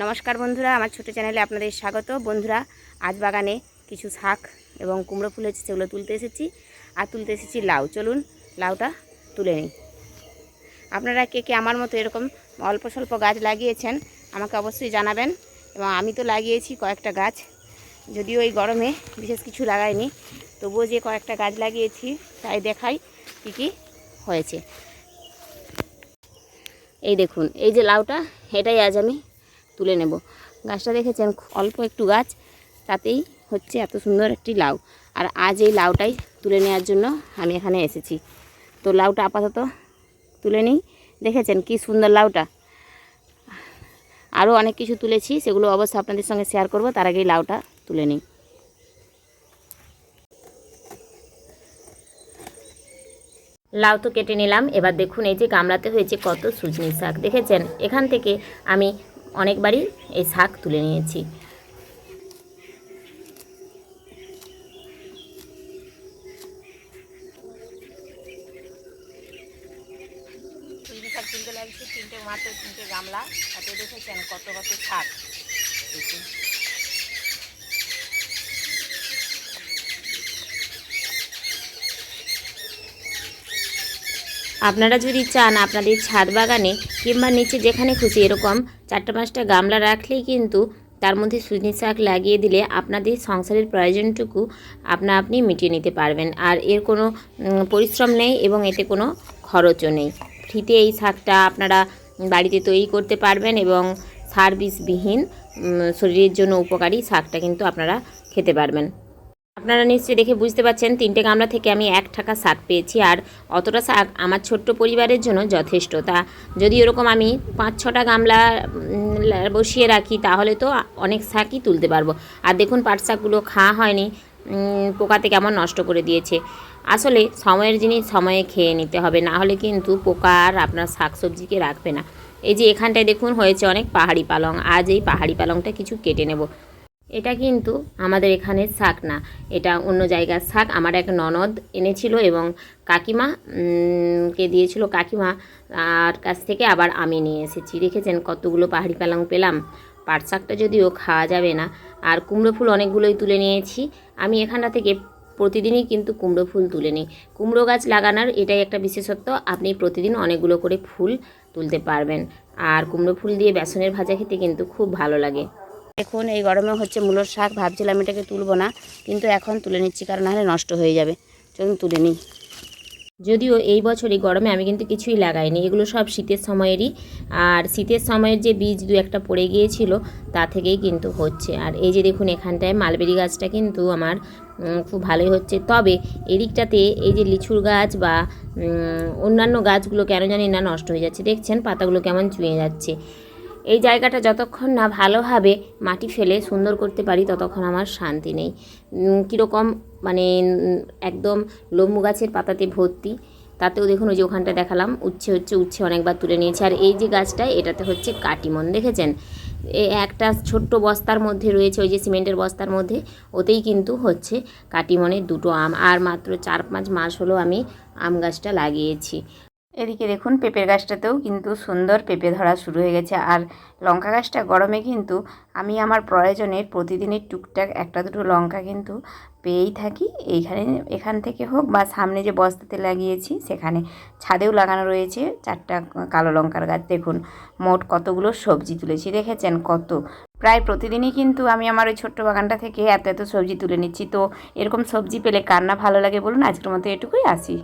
নমস্কার বন্ধুরা, আমার ছোট চ্যানেলে আপনাদের স্বাগত। বন্ধুরা, আজ বাগানে কিছু শাক এবং কুমড়ো ফুল হচ্ছে সেগুলো তুলতে এসেছি। আর তুলতে এসেছি লাউ। চলুন লাউটা তুলে নিই। আপনারা কে কে আমার মতো এরকম অল্প স্বল্প গাছ লাগিয়েছেন, আমাকে অবশ্যই জানাবেন। এবং আমি তো লাগিয়েছি কয়েকটা গাছ, যদিও এই গরমে বিশেষ কিছু লাগাইনি। তবুও যে কয়েকটা গাছ লাগিয়েছি, তাই দেখাই কী কী হয়েছে। এই দেখুন, এই যে লাউটা, এটাই আজ আমি তুলে নেব। গাছটা দেখেছেন অল্প একটু গাছ, তাতেই হচ্ছে এত সুন্দর একটি লাউ। আর আজ এই লাউটাই তুলে নেওয়ার জন্য আমি এখানে এসেছি। তো লাউটা আপাতত তুলে নিই। দেখেছেন কি সুন্দর লাউটা? আরও অনেক কিছু তুলেছি, সেগুলো অবশ্যই আপনাদের সঙ্গে শেয়ার করব। তার আগেই লাউটা তুলে নিই। লাউ তো কেটে নিলাম। এবার দেখুন, এই যে গামলাতে হয়েছে কত সুজনি শাক। দেখেছেন? এখান থেকে আমি অনেকবারই এই শাক তুলে নিয়েছি। শাক তুলতে লাগছে, তিনটে মাত্র তিনটে গামলা, তাতে দেখেছেন কত কত শাক। আপনারা যদি চান আপনাদের ছাদ বাগানে কিংবা নিচে যেখানে খুশি এরকম চারটে পাঁচটা গামলা রাখলেই কিন্তু তার মধ্যে সুজনি শাক লাগিয়ে দিলে আপনাদের সংসারের প্রয়োজনটুকু আপনা আপনি মিটিয়ে নিতে পারবেন। আর এর কোনো পরিশ্রম নেই এবং এতে কোনো খরচও নেই। ফ্রিতে এই শাকটা আপনারা বাড়িতে তৈরি করতে পারবেন এবং সার শরীরের জন্য উপকারী শাকটা কিন্তু আপনারা খেতে পারবেন। আপনারা নিশ্চয়ই দেখে বুঝতে পারছেন, তিনটে গামলা থেকে আমি এক টাকা শাক পেয়েছি আর অতটা শাক আমার ছোট্ট পরিবারের জন্য যথেষ্ট। তা যদি এরকম আমি পাঁচ, ছটা গামলা বসিয়ে রাখি, তাহলে তো অনেক শাকই তুলতে পারব। আর দেখুন, পাট শাকগুলো খাওয়া হয়নি পোকাতে কেমন নষ্ট করে দিয়েছে। আসলে সময়ের জিনিস সময়ে খেয়ে নিতে হবে, না হলে কিন্তু পোকা আর আপনার শাক সবজিকে রাখবে না। এই যে এখানটায় দেখুন, হয়েছে অনেক পাহাড়ি পালং, আজ এই পাহাড়ি পালংটা কিছু কেটে নেব। এটা কিন্তু আমাদের এখানের শাক না। এটা অন্য জায়গার শাক। আমার এক ননদ এনেছিল এবং কাকিমা কে দিয়েছিল কাকিমা আর কাছ থেকে আবার আমি নিয়ে এসেছি। দেখেছেন কতগুলো পাহাড়ি পালং পেলাম? পাট শাকটা যদিও খাওয়া যাবে না। আর কুমড়ো ফুল অনেকগুলোই তুলে নিয়েছি। আমি এখানটা থেকে প্রতিদিনই কিন্তু কুমড়ো ফুল তুলে নিই। কুমড়ো গাছ লাগানোর এটাই একটা বিশেষত্ব। আপনি প্রতিদিন অনেকগুলো করে ফুল তুলতে পারবেন। আর কুমড়ো ফুল দিয়ে বেসনের ভাজা খেতে কিন্তু খুব ভালো লাগে। দেখুন এই গরমে হচ্ছে মূলোর শাক, ভাবছিলাম এটাকে তুলবো না, কিন্তু এখন তুলে নিচ্ছি, কারণ নাহলে নষ্ট হয়ে যাবে। চলুন তুলে নিই। যদিও এই বছর এই গরমে আমি কিন্তু কিছুই লাগাইনি, এগুলো সব শীতের সময়েরই। আর শীতের সময়ের যে বীজ দু একটা পড়ে গিয়েছিল, তা থেকেই কিন্তু হচ্ছে। আর এই যে দেখুন, এখানটায় মালবেরি গাছটা কিন্তু আমার খুব ভালোই হচ্ছে। তবে এদিকটাতে এই যে লিচুর গাছ বা অন্যান্য গাছগুলো কেন জানি না নষ্ট হয়ে যাচ্ছে। দেখছেন, পাতাগুলো কেমন চুঁয়ে যাচ্ছে। এই জায়গাটা যতক্ষণ না ভালোভাবে মাটি ফেলে সুন্দর করতে পারি, ততক্ষণ আমার শান্তি নেই। কীরকম মানে একদম লম্বু গাছের পাতাতে ভর্তি, তাতেও দেখুন ওই যে ওখানটা দেখালাম, উচ্ছে হচ্ছে উচ্ছে অনেকবার তুলে নিয়েছে। আর এই যে গাছটা, এটাতে হচ্ছে কাটিমন, দেখেছেন? একটা ছোট্ট বস্তার মধ্যে রয়েছে, ওই যে সিমেন্টের বস্তার মধ্যে, ওতেই কিন্তু হচ্ছে কাটিমনের দুটো আম। আর মাত্র চার পাঁচ মাস হলো আমি আম গাছটা লাগিয়েছি। এদিকে দেখুন, পেঁপের গাছটাতেও কিন্তু সুন্দর পেঁপে ধরা শুরু হয়ে গেছে। আর লঙ্কা গাছটা গরমে কিন্তু আমি আমার প্রয়োজনে প্রতিদিনের টুকটাক একটা দুটো লঙ্কা কিন্তু পেয়েই থাকি। এইখানে, এখান থেকে হোক বা সামনে যে বস্তাতে লাগিয়েছি, সেখানে ছাদেও লাগানো রয়েছে চারটা কালো লঙ্কার গাছ। দেখুন, মোট কতগুলো সবজি তুলেছি, দেখেছেন কত? প্রায় প্রতিদিনই কিন্তু আমি আমার ওই ছোট্ট বাগানটা থেকে এত এত সবজি তুলে নিচ্ছি। তো এরকম সবজি পেলে কার না ভালো লাগে বলুন? আজকের মতো এটুকুই, আসি।